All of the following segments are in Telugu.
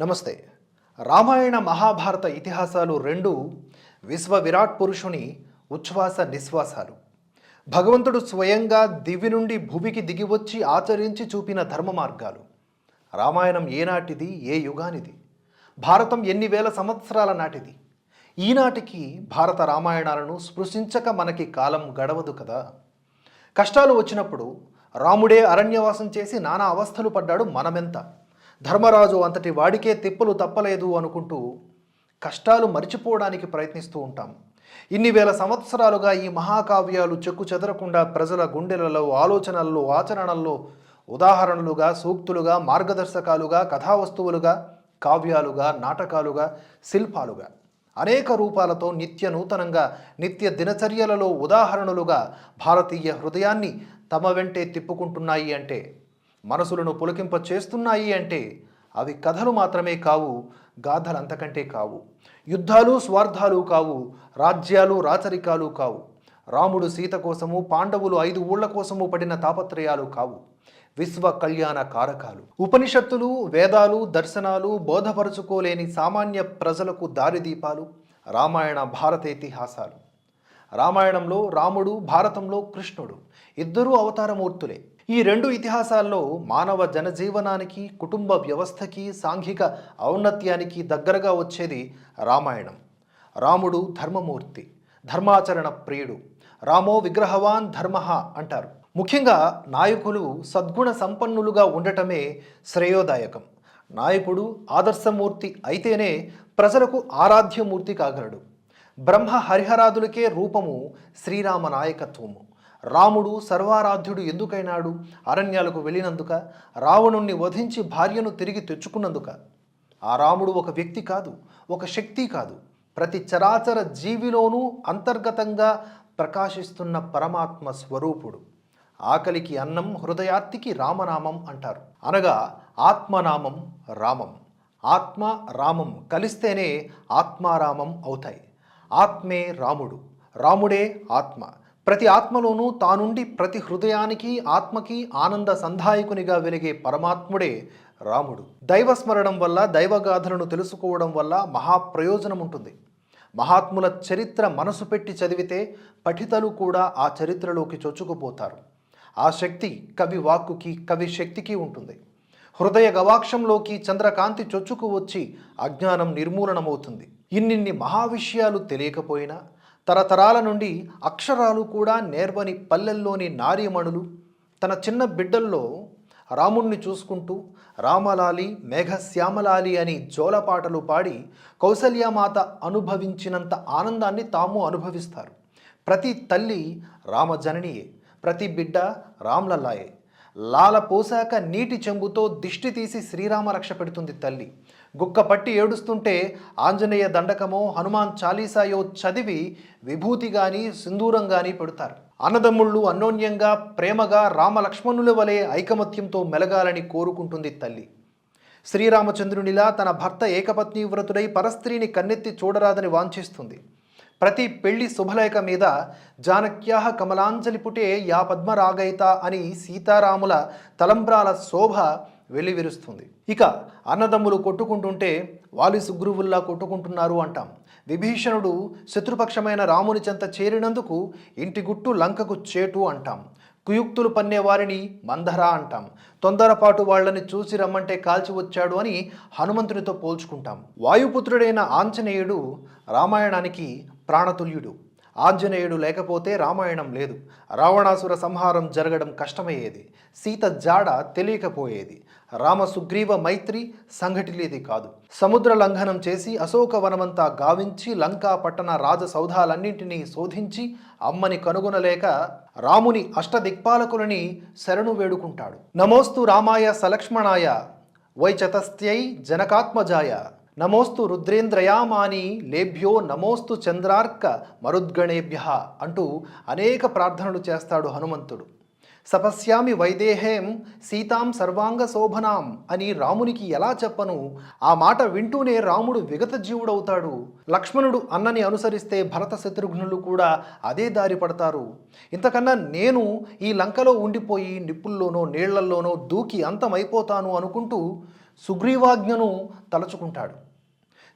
నమస్తే. రామాయణ మహాభారత ఇతిహాసాలు రెండు విశ్వ విరాట్ పురుషుని ఉచ్ఛ్వాస నిశ్వాసాలు. భగవంతుడు స్వయంగా దివి నుండి భూమికి దిగివచ్చి ఆచరించి చూపిన ధర్మ మార్గాలు. రామాయణం ఏనాటిది ఏ యుగానిది? భారతం ఎన్ని వేల సంవత్సరాల నాటిది? ఈనాటికి భారత రామాయణాలను స్పృశించక మనకి కాలం గడవదు కదా. కష్టాలు వచ్చినప్పుడు రాముడే అరణ్యవాసం చేసి నానా అవస్థలు పడ్డాడు మనమెంత? ధర్మరాజు అంతటి వాడికే తిప్పలు తప్పలేదు అనుకుంటూ కష్టాలు మరిచిపోవడానికి ప్రయత్నిస్తూ ఉంటాం. ఇన్ని వేల సంవత్సరాలుగా ఈ మహాకావ్యాలు చెక్కు చెదరకుండా ప్రజల గుండెలలో ఆలోచనల్లో ఆచరణల్లో ఉదాహరణలుగా సూక్తులుగా మార్గదర్శకాలుగా కథావస్తువులుగా కావ్యాలుగా నాటకాలుగా శిల్పాలుగా. అనేక రూపాలతో నిత్య నూతనంగా నిత్య దినచర్యలలో ఉదాహరణలుగా భారతీయ హృదయాన్ని తమ వెంటే తిప్పుకుంటున్నాయి అంటే మనసులను పులకింప చేస్తున్నాయి అంటే అవి కథలు మాత్రమే కావు గాథలు అంతకంటే కావు. యుద్ధాలు స్వార్థాలు కావు రాజ్యాలు రాచరికాలు కావు. రాముడు సీత కోసము పాండవులు ఐదు ఊళ్ళ కోసము పడిన తాపత్రయాలు కావు. విశ్వ కళ్యాణ కారకాలు. ఉపనిషత్తులు వేదాలు దర్శనాలు బోధపరుచుకోలేని సామాన్య ప్రజలకు దారిదీపాలు రామాయణ భారత ఇతిహాసాలు. రామాయణంలో రాముడు భారతంలో కృష్ణుడు. ఇద్దరూ అవతారమూర్తులే. ఈ రెండు ఇతిహాసాల్లో మానవ జనజీవనానికి కుటుంబ వ్యవస్థకి సాంఘిక ఔన్నత్యానికి దగ్గరగా వచ్చేది రామాయణం. రాముడు ధర్మమూర్తి ధర్మాచరణ ప్రియుడు రామో విగ్రహవాన్ ధర్మ అంటారు. ముఖ్యంగా నాయకులు సద్గుణ సంపన్నులుగా ఉండటమే శ్రేయోదాయకం. నాయకుడు ఆదర్శమూర్తి అయితేనే ప్రజలకు ఆరాధ్యమూర్తి కాగలడు. బ్రహ్మ హరిహరాదులకే రూపము శ్రీరామ నాయకత్వము. రాముడు సర్వారాధ్యుడు ఎందుకైనాడు? అరణ్యాలకు వెళ్ళినందుక రావణుణ్ణి వధించి భార్యను తిరిగి తెచ్చుకున్నందుక. ఆ రాముడు ఒక వ్యక్తి కాదు ఒక శక్తి కాదు. ప్రతి చరాచర జీవిలోనూ అంతర్గతంగా ప్రకాశిస్తున్న పరమాత్మ స్వరూపుడు. ఆకలికి అన్నం హృదయాత్తికి రామనామం అంటారు. అనగా ఆత్మనామం రామం. ఆత్మ రామం కలిస్తేనే ఆత్మారామం అవుతాయి. ఆత్మే రాముడు రాముడే ఆత్మ. ప్రతి ఆత్మలోనూ తానుండి ప్రతి హృదయానికి ఆత్మకి ఆనంద సంధాయకునిగా వెలిగే పరమాత్ముడే రాముడు. దైవస్మరణం వల్ల దైవగాథలను తెలుసుకోవడం వల్ల మహాప్రయోజనం ఉంటుంది మహాత్ముల చరిత్ర మనసు పెట్టి చదివితే పఠితలు కూడా ఆ చరిత్రలోకి చొచ్చుకుపోతారు. ఆ శక్తి కవి వాక్కుకి కవి శక్తికి ఉంటుంది. హృదయ గవాక్షంలోకి చంద్రకాంతి చొచ్చుకు వచ్చి అజ్ఞానం నిర్మూలనమవుతుంది. ఇన్నిన్ని మహావిషయాలు తెలియకపోయినా తరతరాల నుండి అక్షరాలు కూడా నేర్వని పల్లెల్లోని నారీమణులు తన చిన్న బిడ్డల్లో రాముణ్ణి చూసుకుంటూ రామలాలి మేఘశ్యామలాలి అని జోలపాటలు పాడి కౌసల్యమాత అనుభవించినంత ఆనందాన్ని తాము అనుభవిస్తారు. ప్రతి తల్లి రామజననియే ప్రతి బిడ్డ రామ్లలాయే లాల పోసాక నీటి చెంబుతో దిష్టి తీసి శ్రీరామ రక్ష పెడుతుంది తల్లి. గుక్క పట్టి ఏడుస్తుంటే ఆంజనేయ దండకమో హనుమాన్ చాలీసాయో చదివి విభూతి గాని సింధూరం గాని పెడతారు. అన్నదమ్ముళ్ళు అన్యోన్యంగా ప్రేమగా రామలక్ష్మణుల వలె ఐకమత్యంతో మెలగాలని కోరుకుంటుంది తల్లి. శ్రీరామచంద్రునిలా తన భర్త ఏకపత్ని వ్రతుడై పరస్త్రీని కన్నెత్తి చూడరాదని వాంఛిస్తుంది. ప్రతి పెళ్ళి శుభలేఖ మీద జానక్యాహ కమలాంజలి పుటే యా పద్మరాగైత అని సీతారాముల తలంబ్రాల శోభ వెల్లివిరుస్తుంది. ఇక అన్నదమ్ములు కొట్టుకుంటుంటే వాలి సుగ్రీవుల్లా కొట్టుకుంటున్నారు అంటాం. విభీషణుడు శత్రుపక్షమైన రాముని చెంత చేరినందుకు ఇంటి గుట్టు లంకకు చేటు అంటాం. కుయుక్తులు పన్నే వారిని మందర అంటాం. తొందరపాటు వాళ్ళని చూసి రమ్మంటే కాల్చి వచ్చాడు అని హనుమంతునితో పోల్చుకుంటాం. వాయుపుత్రుడైన ఆంజనేయుడు రామాయణానికి ప్రాణతుల్యుడు. ఆంజనేయుడు లేకపోతే రామాయణం లేదు. రావణాసుర సంహారం జరగడం కష్టమయ్యేది. సీత జాడ తెలియకపోయేది. రామ సుగ్రీవ మైత్రి సంఘటిలేది కాదు. సముద్ర లంఘనం చేసి అశోక వనమంతా గావించి లంకా పట్టణ రాజసౌధాలన్నింటినీ శోధించి అమ్మని కనుగొనలేక రాముని అష్టదిక్పాలకులని శరణు వేడుకుంటాడు. నమోస్తు రామాయ సలక్ష్మణాయ వైచతస్థ్యై జనకాత్మజాయ. నమోస్తు రుద్రేంద్రయామాని లేభ్యో నమోస్తు చంద్రార్క మరుద్గణేభ్య అంటూ అనేక ప్రార్థనలు చేస్తాడు హనుమంతుడు. సపశ్యామి వైదేహేం సీతాం సర్వాంగ శోభనాం అని రామునికి ఎలా చెప్పను ఆ మాట వింటూనే రాముడు విగత జీవుడవుతాడు. లక్ష్మణుడు అన్నని అనుసరిస్తే భరత శత్రుఘ్నులు కూడా అదే దారి పడతారు. ఇంతకన్నా నేను ఈ లంకలో ఉండిపోయి నిప్పుల్లోనో నీళ్ళల్లోనో దూకి అంతమైపోతాను అనుకుంటూ సుగ్రీవాజ్ఞను తలుచుకుంటాడు.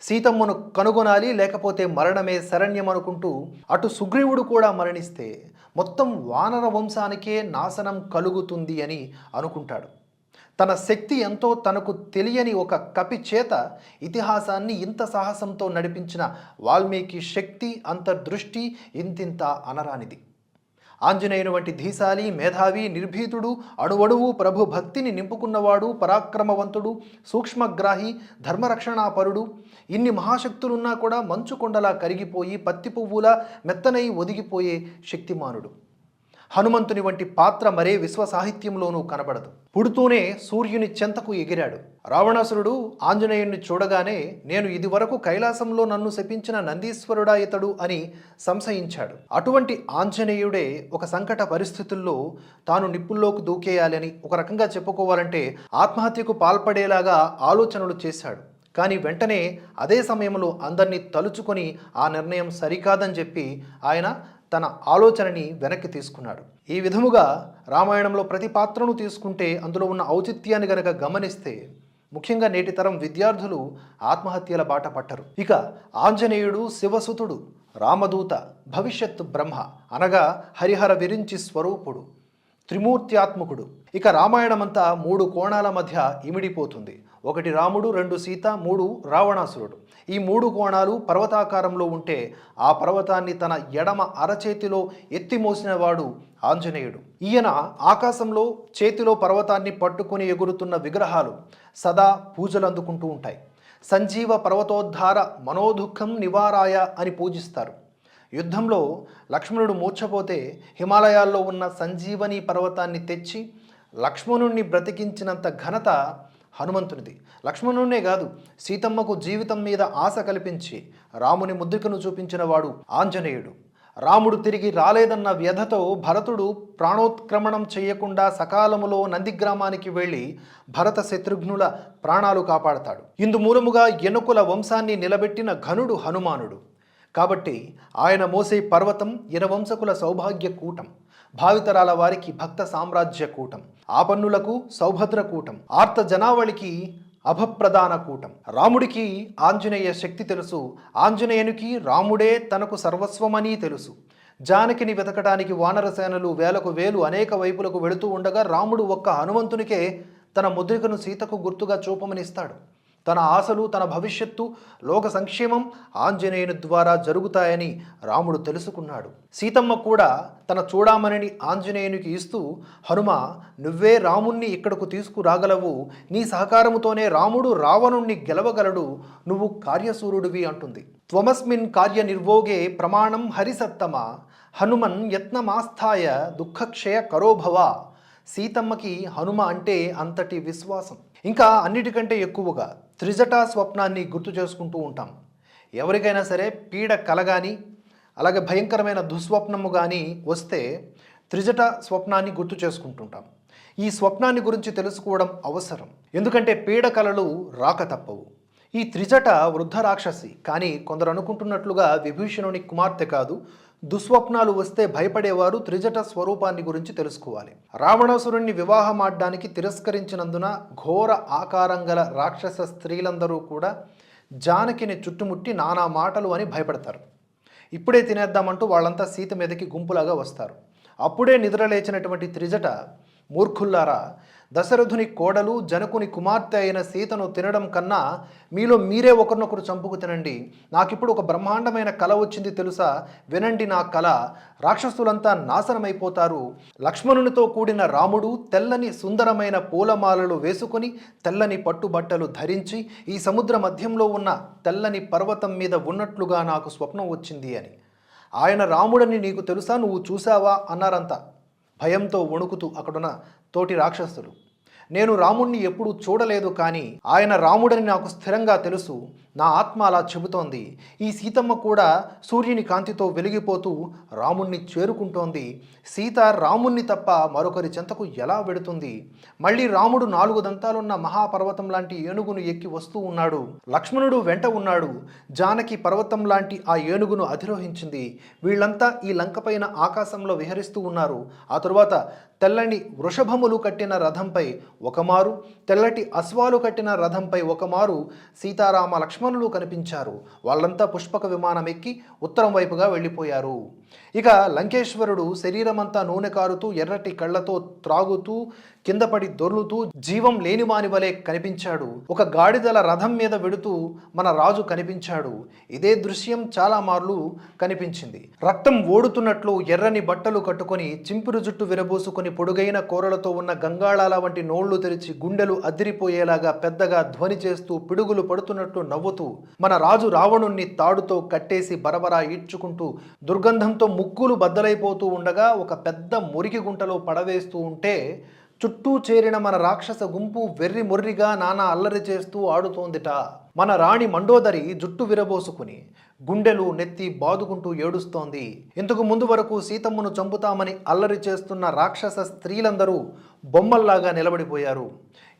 సీతమ్మను కనుగొనాలి లేకపోతే మరణమే శరణ్యమనుకుంటూ అటు సుగ్రీవుడు కూడా మరణిస్తే మొత్తం వానర వంశానికే నాశనం కలుగుతుంది అని అనుకుంటాడు. తన శక్తి ఎంతో తనకు తెలియని ఒక కపి చేత ఇతిహాసాన్ని ఇంత సాహసంతో నడిపించిన వాల్మీకి శక్తి అంతర్దృష్టి ఇంతింత అనరానిది. ఆంజనేయుని వంటి ధీశాలి మేధావి నిర్భీతుడు అణువణువు ప్రభు భక్తిని నింపుకున్నవాడు పరాక్రమవంతుడు సూక్ష్మగ్రాహి ధర్మరక్షణాపరుడు ఇన్ని మహాశక్తులున్నా కూడా మంచు కొండలా కరిగిపోయి పత్తి పువ్వులా మెత్తనై ఒదిగిపోయే శక్తిమానుడు. హనుమంతుని వంటి పాత్ర మరే విశ్వ సాహిత్యంలోనూ కనబడదు. పుడుతూనే సూర్యుని చెంతకు ఎగిరాడు. రావణాసురుడు ఆంజనేయుణ్ణి చూడగానే నేను ఇదివరకు కైలాసంలో నన్ను శపించిన నందీశ్వరుడా ఇతడు అని సంశయించాడు. అటువంటి ఆంజనేయుడే ఒక సంకట పరిస్థితుల్లో తాను నిప్పుల్లోకి దూకేయాలని ఒక రకంగా చెప్పుకోవాలంటే ఆత్మహత్యకు పాల్పడేలాగా ఆలోచనలు చేశాడు. కానీ వెంటనే అదే సమయంలో అందరినీ తలుచుకొని ఆ నిర్ణయం సరికాదని చెప్పి ఆయన తన ఆలోచనని వెనక్కి తీసుకున్నాడు. ఈ విధముగా రామాయణంలో ప్రతి పాత్రను తీసుకుంటే అందులో ఉన్న ఔచిత్యాన్ని గనక గమనిస్తే ముఖ్యంగా నేటి తరం విద్యార్థులు ఆత్మహత్యల బాట పట్టరు. ఇక ఆంజనేయుడు శివసుతుడు రామదూత భవిష్యత్ బ్రహ్మ అనగా హరిహర విరించి స్వరూపుడు త్రిమూర్త్యాత్మకుడు. ఇక రామాయణమంతా మూడు కోణాల మధ్య ఇమిడిపోతుంది. ఒకటి రాముడు రెండు సీత మూడు రావణాసురుడు. ఈ మూడు కోణాలు పర్వతాకారంలో ఉంటే ఆ పర్వతాన్ని తన ఎడమ అరచేతిలో ఎత్తిమోసినవాడు ఆంజనేయుడు. ఈయన ఆకాశంలో చేతిలో పర్వతాన్ని పట్టుకుని ఎగురుతున్న విగ్రహాలు సదా పూజలు అందుకుంటూ ఉంటాయి. సంజీవ పర్వతోద్ధార మనోదుఖం నివారాయ అని పూజిస్తారు. యుద్ధంలో లక్ష్మణుడు మూర్ఛపోతే హిమాలయాల్లో ఉన్న సంజీవని పర్వతాన్ని తెచ్చి లక్ష్మణుణ్ణి బ్రతికించినంత ఘనత హనుమంతునిది. లక్ష్మణుడే కాదు సీతమ్మకు జీవితం మీద ఆశ కల్పించి రాముని ముద్రికను చూపించిన వాడు ఆంజనేయుడు. రాముడు తిరిగి రాలేదన్న వ్యధతో భరతుడు ప్రాణోత్క్రమణం చేయకుండా సకాలములో నందిగ్రామానికి వెళ్ళి భరత శత్రుఘ్నుల ప్రాణాలు కాపాడతాడు. ఇందు మూలముగా ఎనుకుల వంశాన్ని నిలబెట్టిన ఘనుడు హనుమానుడు. కాబట్టి ఆయన మోసే పర్వతం ఇరవంశకుల సౌభాగ్య కూటం. భావితరాల వారికి భక్త సామ్రాజ్య కూటం ఆపన్నులకు సౌభద్ర కూటం ఆర్త జనావళికి అభప్రదాన కూటం. రాముడికి ఆంజనేయ శక్తి తెలుసు ఆంజనేయునికి రాముడే తనకు సర్వస్వమని తెలుసు. జానకిని వెతకడానికి వానరసేనలు వేలకు వేలు అనేక వైపులకు వెళుతూ ఉండగా రాముడు ఒక్క హనుమంతునికే తన ముద్రికను సీతకు గుర్తుగా చూపమనిస్తాడు. తన ఆశలు తన భవిష్యత్తు లోక సంక్షేమం ఆంజనేయుని ద్వారా జరుగుతాయని రాముడు తెలుసుకున్నాడు. సీతమ్మ కూడా తన చూడామణిని ఆంజనేయునికి ఇస్తూ హనుమ నువ్వే రాముణ్ణి ఇక్కడకు తీసుకురాగలవు. నీ సహకారముతోనే రాముడు రావణుణ్ణి గెలవగలడు. నువ్వు కార్యసూరుడివి అంటుంది. త్వమస్మిన్ కార్య నిర్వోగే ప్రమాణం హరిసత్తమ. హనుమన్ యత్నమాస్థాయ దుఃఖక్షయ కరోభవ. సీతమ్మకి హనుమ అంటే అంతటి విశ్వాసం. ఇంకా అన్నిటికంటే ఎక్కువగా త్రిజటా స్వప్నాన్ని గుర్తు చేసుకుంటూ ఉంటాం. ఎవరికైనా సరే పీడ కలగాని అలాగే భయంకరమైన దుస్వప్నము కానీ వస్తే త్రిజట స్వప్నాన్ని గుర్తు చేసుకుంటుంటాం. ఈ స్వప్నాన్ని గురించి తెలుసుకోవడం అవసరం. ఎందుకంటే పీడ కలలు రాక తప్పవు. ఈ త్రిజట వృద్ధ రాక్షసి కానీ కొందరు అనుకుంటున్నట్లుగా విభీషణుని కుమార్తె కాదు దుస్వప్నాలు వస్తే భయపడేవారు త్రిజట స్వరూపాన్ని గురించి తెలుసుకోవాలి. రావణాసురుణ్ణి వివాహమాడడానికి తిరస్కరించినందున ఘోర ఆకారం గల రాక్షస స్త్రీలందరూ కూడా జానకిని చుట్టుముట్టి నానా మాటలు అని భయపడతారు. ఇప్పుడే తినేద్దామంటూ వాళ్ళంతా సీత మీదకి గుంపులాగా వస్తారు. అప్పుడే నిద్రలేచినటువంటి త్రిజట మూర్ఖుల్లారా? దశరథుని కోడలు జనకుని కుమార్తె అయిన సీతను తినడం కన్నా మీలో మీరే ఒకరినొకరు చంపుకు తినండి. నాకిప్పుడు ఒక బ్రహ్మాండమైన కళ వచ్చింది తెలుసా? వినండి నా కళ రాక్షసులంతా నాశనమైపోతారు. లక్ష్మణునితో కూడిన రాముడు తెల్లని సుందరమైన పూలమాలలు వేసుకొని తెల్లని పట్టుబట్టలు ధరించి ఈ సముద్ర మధ్యంలో ఉన్న తెల్లని పర్వతం మీద ఉన్నట్లుగా నాకు స్వప్నం వచ్చింది అని. ఆయన రాముడని నీకు తెలుసా? నువ్వు చూసావా అన్నారంతా. భయంతో వణుకుతూ అక్కడున్న తోటి రాక్షసులు. నేను రాముణ్ణి ఎప్పుడూ చూడలేదు కానీ ఆయన రాముడని నాకు స్థిరంగా తెలుసు. నా ఆత్మ అలా చెబుతోంది. ఈ సీతమ్మ కూడా సూర్యుని కాంతితో వెలిగిపోతూ రాముణ్ణి చేరుకుంటోంది. సీత రాముణ్ణి తప్ప మరొకరి చెంతకు ఎలా వెడుతుంది? మళ్ళీ రాముడు నాలుగు దంతాలున్న మహాపర్వతం లాంటి ఏనుగును ఎక్కి వస్తూ ఉన్నాడు. లక్ష్మణుడు వెంట ఉన్నాడు. జానకి పర్వతం లాంటి ఆ ఏనుగును అధిరోహించింది. వీళ్ళంతా ఈ లంకపైన ఆకాశంలో విహరిస్తూ ఉన్నారు. ఆ తరువాత తెల్లని వృషభములు కట్టిన రథంపై ఒకమారు తెల్లటి అశ్వాలు కట్టిన రథంపై ఒకమారు సీతారామ లక్ష్మణులు కనిపించారు. వాళ్ళంతా పుష్పక విమానం ఎక్కి ఉత్తరం వైపుగా వెళ్ళిపోయారు. ఇక లంకేశ్వరుడు శరీరమంతా నూనె కారుతూ ఎర్రటి కళ్ళతో త్రాగుతూ కిందపడి దొర్లుతూ జీవం లేనివాని వలె కనిపించాడు. ఒక గాడిదల రథం మీద వెడుతూ మన రాజు కనిపించాడు. ఇదే దృశ్యం చాలా మార్లు కనిపించింది. రక్తం ఓడుతున్నట్లు ఎర్రని బట్టలు కట్టుకొని చింపిరు జుట్టు విరబోసుకొని పొడుగైన కూరలతో ఉన్న గంగాళాల వంటి నోళ్ళు తెరిచి గుండెలు అదిరిపోయేలాగా పెద్దగా ధ్వని చేస్తూ పిడుగులు పడుతున్నట్లు నవ్వుతూ మన రాజు రావణుణ్ణి తాడుతో కట్టేసి బరబరా ఈడ్చుకుంటూ దుర్గంధంతో ముక్కులు బద్దలైపోతూ ఉండగా ఒక పెద్ద మురికి గుంటలో పడవేస్తూ ఉంటే చుట్టూ చేరిన మన రాక్షస గుంపు వెర్రి మొర్రిగా నానా అల్లరి చేస్తూ ఆడుతోందిట. మన రాణి మండోదరి జుట్టు విరబోసుకుని గుండెలు నెత్తి బాదుకుంటూ ఏడుస్తోంది. ఇంతకు ముందు వరకు సీతమ్మను చంపుతామని అల్లరి చేస్తున్న రాక్షస స్త్రీలందరూ బొమ్మల్లాగా నిలబడిపోయారు.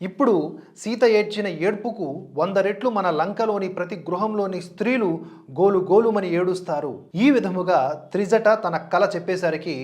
ఇప్పుడు సీత ఏడ్చిన ఏడ్పుకు వంద రెట్లు మన లంకలోని ప్రతి గృహంలోని స్త్రీలు గోలు గోలుమని ఏడుస్తారు. ఈ విధముగా త్రిజట తన కళ చెప్పేసరికి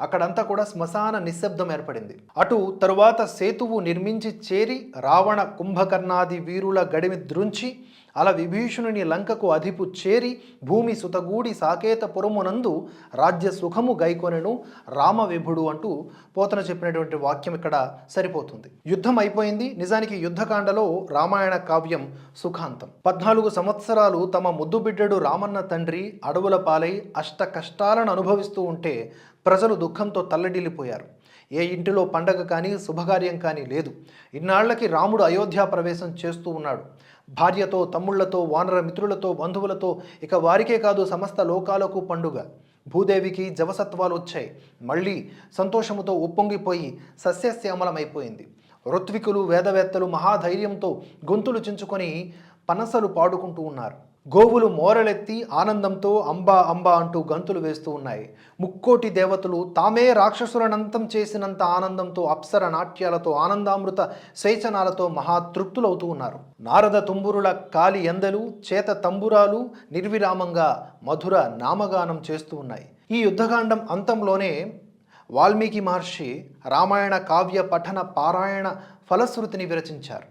అక్కడంతా కూడా శ్మశాన నిశ్శబ్దం ఏర్పడింది. అటు తరువాత సేతువు నిర్మించి చేరి రావణ కుంభకర్ణాది వీరుల గడిమి ద్రుంచి అలా విభీషణుని లంకకు అధిపు చేరి భూమి సుతగూడి సాకేతపురమునందు రాజ్య సుఖము గైకొనెను రామ విభుడు అంటూ పోతన చెప్పినటువంటి వాక్యం ఇక్కడ సరిపోతుంది. యుద్ధం అయిపోయింది. నిజానికి యుద్ధకాండలో రామాయణ కావ్యం సుఖాంతం. పద్నాలుగు సంవత్సరాలు తమ ముద్దుబిడ్డడు రామన్న తండ్రి అడవుల పాలై అష్ట కష్టాలను అనుభవిస్తూ ఉంటే ప్రజలు దుఃఖంతో తల్లడిల్లిపోయారు. ఏ ఇంటిలో పండగ కానీ శుభకార్యం కానీ లేదు. ఇన్నాళ్ళకి రాముడు అయోధ్య ప్రవేశం చేస్తూ ఉన్నాడు. భార్యతో తమ్ముళ్ళతో వానర మిత్రులతో బంధువులతో ఇక వారికే కాదు సమస్త లోకాలకు పండుగ. భూదేవికి జవసత్వాలు వచ్చాయి. మళ్ళీ సంతోషముతో ఉప్పొంగిపోయి సస్యశ్యామలమైపోయింది. ఋత్వికులు వేదవేత్తలు మహాధైర్యంతో గొంతులు చించుకొని పనసలు పాడుకుంటూ ఉన్నారు. గోవులు మోరలెత్తి ఆనందంతో అంబా అంబా అంటూ గంతులు వేస్తూ ఉన్నాయి. ముక్కోటి దేవతలు తామే రాక్షసులనంతం చేసినంత ఆనందంతో అప్సర నాట్యాలతో ఆనందామృత శైచనాలతో మహాతృప్తులవుతూ ఉన్నారు. నారద తుంబురుల కాలి ఎందలు చేత తంబురాలు నిర్విరామంగా మధుర నామగానం చేస్తూ ఉన్నాయి. ఈ యుద్ధకాండం అంతంలోనే వాల్మీకి మహర్షి రామాయణ కావ్య పఠన పారాయణ ఫలశ్రుతిని విరచించారు.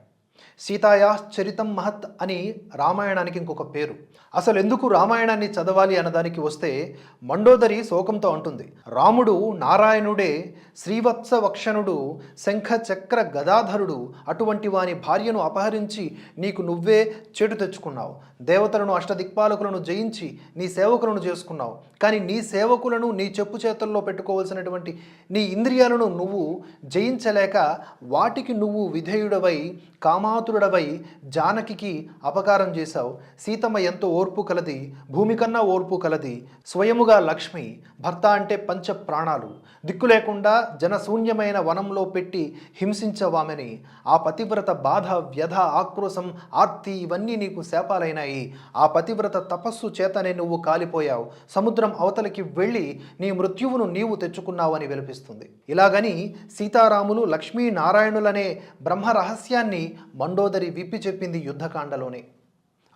సీతాయా చరితం మహత్ అని రామాయణానికి ఇంకొక పేరు. అసలు ఎందుకు రామాయణాన్ని చదవాలి అన్నదానికి వస్తే మండోదరి శోకంతో అంటుంది. రాముడు నారాయణుడే శ్రీవత్స వక్షణుడు శంఖ చక్ర గదాధరుడు అటువంటి వాని భార్యను అపహరించి నీకు నువ్వే చెడు తెచ్చుకున్నావు. దేవతలను అష్టదిక్పాలకులను జయించి నీ సేవకులను చేసుకున్నావు. కానీ నీ సేవకులను నీ చెప్పు చేతుల్లో పెట్టుకోవలసినటువంటి నీ ఇంద్రియాలను నువ్వు జయించలేక వాటికి నువ్వు విధేయుడవై కామాతురుడవై జానకికి అపకారం చేశావు. సీతమ్మ ఎంతో ఓర్పు కలది భూమి కన్నా ఓర్పు కలది. స్వయముగా లక్ష్మి భర్త అంటే పంచ ప్రాణాలు దిక్కు లేకుండా జనశూన్యమైన వనంలో పెట్టి హింసించవామని. ఆ పతివ్రత బాధ వ్యధ ఆక్రోశం ఆర్తి ఇవన్నీ నీకు శాపాలైనాయి. ఆ పతివ్రత తపస్సు చేతనే నువ్వు కాలిపోయావు. సముద్రం అవతలికి వెళ్ళి నీ మృత్యువును నీవు తెచ్చుకున్నావని విలపిస్తుంది. ఇలాగని సీతారాములు లక్ష్మీనారాయణులనే బ్రహ్మ రహస్యాన్ని మండోదరి విప్పి చెప్పింది యుద్ధకాండలోనే.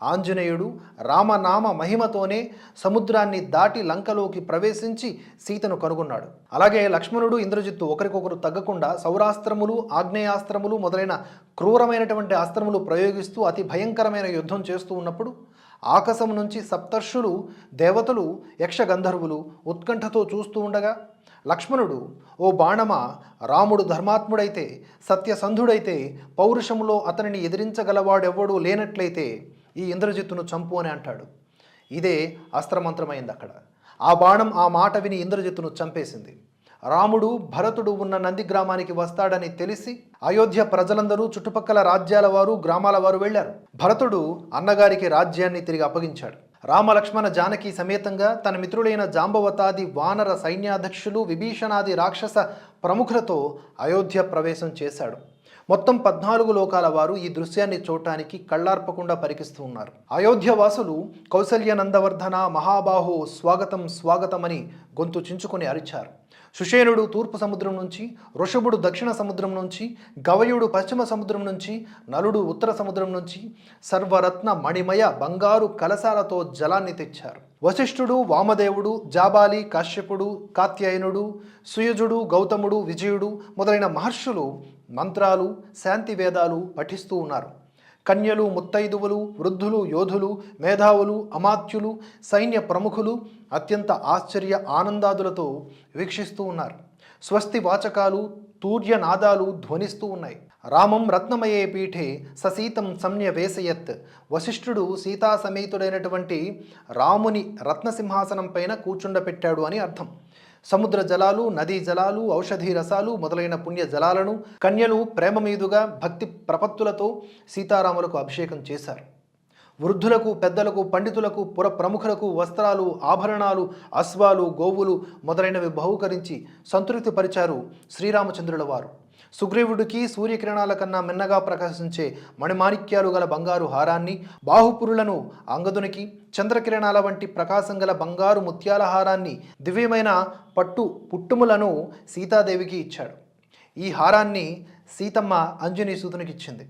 ఆంజనేయుడు రామనామ మహిమతోనే సముద్రాన్ని దాటి లంకలోకి ప్రవేశించి సీతను కనుగొన్నాడు. అలాగే లక్ష్మణుడు ఇంద్రజిత్తు ఒకరికొకరు తగ్గకుండా సౌరాస్త్రములు ఆగ్నేయాస్త్రములు మొదలైన క్రూరమైనటువంటి అస్త్రములు ప్రయోగిస్తూ అతి భయంకరమైన యుద్ధం చేస్తూ ఉన్నప్పుడు ఆకాశం నుంచి సప్తర్షులు దేవతలు యక్షగంధర్వులు ఉత్కంఠతో చూస్తూ ఉండగా లక్ష్మణుడు ఓ బాణమ రాముడు ధర్మాత్ముడైతే సత్యసంధుడైతే పౌరుషములో అతనిని ఎదిరించగలవాడెవ్వడూ లేనట్లయితే ఈ ఇంద్రజిత్తును చంపు అని అంటాడు. ఇదే అస్త్రమంత్రమైంది అక్కడ. ఆ బాణం ఆ మాట విని ఇంద్రజిత్తును చంపేసింది. రాముడు భరతుడు ఉన్న నంది గ్రామానికి వస్తాడని తెలిసి అయోధ్య ప్రజలందరూ చుట్టుపక్కల రాజ్యాల వారు గ్రామాల వారు వెళ్ళారు. భరతుడు అన్నగారికి రాజ్యాన్ని తిరిగి అప్పగించాడు. రామలక్ష్మణ జానకి సమేతంగా తన మిత్రులైన జాంబవతాది వానర సైన్యాధ్యక్షులు విభీషణాది రాక్షస ప్రముఖులతో అయోధ్య ప్రవేశం చేశాడు. మొత్తం పద్నాలుగు లోకాల వారు ఈ దృశ్యాన్ని చూడటానికి కళ్ళార్పకుండా పరికిస్తూ ఉన్నారు. అయోధ్య వాసులు కౌసల్యనందవర్ధన మహాబాహో స్వాగతం స్వాగతమని గొంతు చించుకొని అరిచారు. సుషేనుడు తూర్పు సముద్రం నుంచి ఋషభుడు దక్షిణ సముద్రం నుంచి గవయుడు పశ్చిమ సముద్రం నుంచి నలుడు ఉత్తర సముద్రం నుంచి సర్వరత్న మణిమయ బంగారు కలశాలతో జలాన్ని తెచ్చారు. వశిష్ఠుడు వామదేవుడు జాబాలి కాశ్యపుడు కాత్యాయనుడు సుయజుడు గౌతముడు విజయుడు మొదలైన మహర్షులు మంత్రాలు శాంతి వేదాలు పఠిస్తూ ఉన్నారు. కన్యలు ముత్తైదువులు వృద్ధులు యోధులు మేధావులు అమాత్యులు సైన్య ప్రముఖులు అత్యంత ఆశ్చర్య ఆనందాదులతో వీక్షిస్తూ ఉన్నారు. స్వస్తి వాచకాలు తూర్యనాదాలు ధ్వనిస్తూ ఉన్నాయి. రామం రత్నమయే పీఠే ససీతం సమ్య వేసయత్. వశిష్ఠుడు సీతా సమేతుడైనటువంటి రాముని రత్నసింహాసనం పైన కూర్చుండపెట్టాడు అని అర్థం. సముద్ర జలాలు నదీ జలాలు ఔషధి రసాలు మొదలైన పుణ్య జలాలను కన్యలు ప్రేమ మీదుగా భక్తి ప్రపత్తులతో సీతారాములకు అభిషేకం చేశారు. వృద్ధులకు పెద్దలకు పండితులకు పుర ప్రముఖులకు వస్త్రాలు ఆభరణాలు అశ్వాలు గోవులు మొదలైనవి బహుకరించి సంతృప్తిపరిచారు శ్రీరామచంద్రుల వారు. సుగ్రీవుడికి సూర్యకిరణాల కన్నా మిన్నగా ప్రకాశించే మణిమాణిక్యాలు గల బంగారు హారాన్ని బాహుపురులను అంగదునికి చంద్రకిరణాల వంటి ప్రకాశం గల బంగారు ముత్యాల హారాన్ని దివ్యమైన పట్టు పుట్టుములను సీతాదేవికి ఇచ్చాడు. ఈ హారాన్ని సీతమ్మ అంజనీ సూతునికి ఇచ్చింది.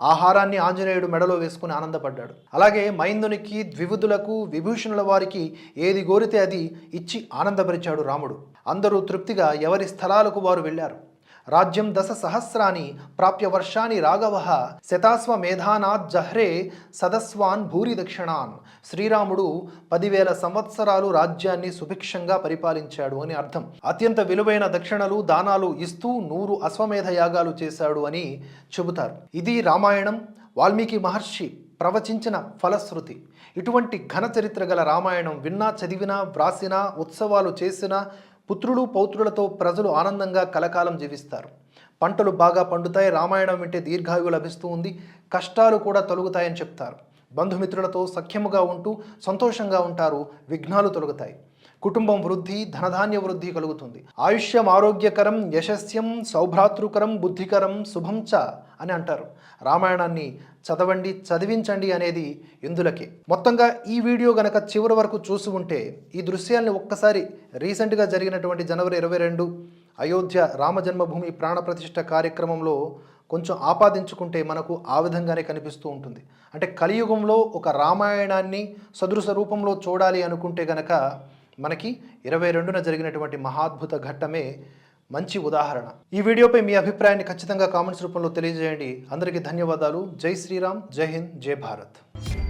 ఆ హారాన్ని ఆంజనేయుడు మెడలో వేసుకుని ఆనందపడ్డాడు. అలాగే మైందునికి ద్విబుధులకు విభూషణుల వారికి ఏది కోరితే అది ఇచ్చి ఆనందపరిచాడు రాముడు. అందరూ తృప్తిగా ఎవరి స్థలాలకు వారు వెళ్ళారు? రాజ్యం దశ సహస్రాని ప్రాప్య వర్షాని రాఘవ శతాశ్వమేధానాత్ జహ్రే సదస్వాన్ భూరి దక్షిణాన్. శ్రీరాముడు పదివేల సంవత్సరాలు రాజ్యాన్ని సుభిక్షంగా పరిపాలించాడు అని అర్థం. అత్యంత విలువైన దక్షిణలు దానాలు ఇస్తూ నూరు అశ్వమేధ యాగాలు చేశాడు అని చెబుతారు. ఇది రామాయణం వాల్మీకి మహర్షి ప్రవచించిన ఫలశ్రుతి. ఇటువంటి ఘన చరిత్ర గల రామాయణం విన్నా చదివినా వ్రాసినా ఉత్సవాలు చేసినా పుత్రులు పౌత్రులతో ప్రజలు ఆనందంగా కలకాలం జీవిస్తారు. పంటలు బాగా పండుతాయి రామాయణం వింటే దీర్ఘాయువు లభిస్తూ ఉంది కష్టాలు కూడా తొలుగుతాయని చెప్తారు. బంధుమిత్రులతో సఖ్యముగా ఉంటూ సంతోషంగా ఉంటారు విఘ్నాలు తొలగుతాయి. కుటుంబం వృద్ధి ధనధాన్య వృద్ధి కలుగుతుంది. ఆయుష్యం ఆరోగ్యకరం యశస్యం సౌభ్రాతృకరం బుద్ధికరం శుభం చ అని అంటారు. రామాయణాన్ని చదవండి చదివించండి అనేది ఇందులకే. మొత్తంగా ఈ వీడియో గనక చివరి వరకు చూసి ఉంటే ఈ దృశ్యాల్ని ఒక్కసారి రీసెంట్గా జరిగినటువంటి జనవరి ఇరవై రెండు అయోధ్య రామజన్మభూమి ప్రాణప్రతిష్ఠ కార్యక్రమంలో కొంచెం ఆపాదించుకుంటే మనకు ఆ విధంగానే కనిపిస్తూ ఉంటుంది. అంటే కలియుగంలో ఒక రామాయణాన్ని సదృశ రూపంలో చూడాలి అనుకుంటే గనక మనకి ఇరవై రెండున జరిగినటువంటి మహాద్భుత ఘట్టమే మంచి ఉదాహరణ. ఈ వీడియోపై మీ అభిప్రాయాన్ని ఖచ్చితంగా కామెంట్స్ రూపంలో తెలియజేయండి. అందరికీ ధన్యవాదాలు. జై శ్రీరామ్. జై హింద్. జై భారత్.